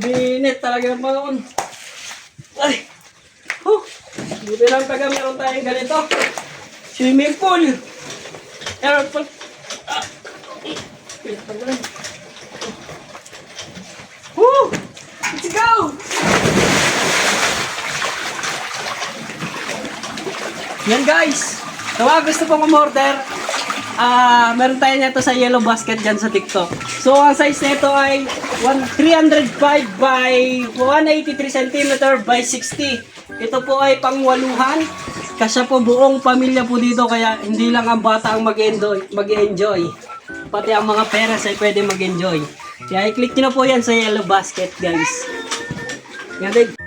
Binit talaga ng panahon. Ay! Oh! Buti lang taga meron tayong ganito. Swimming pool. Meron pa. Ah! Woo! Let's go! Yan guys! Mga gusto pong umorder, ah meron tayo nito sa yellow basket dyan sa TikTok. So, ang size nito ay 1, 305 by 183 cm by 60. Ito po ay pangwaluhan. Kasya po buong pamilya po dito kaya hindi lang ang bata ang mag-enjoy. mag-enjoy. Pati ang mga parents ay pwede mag-enjoy. Kaya i-click nyo na po yan sa yellow basket guys. Yan.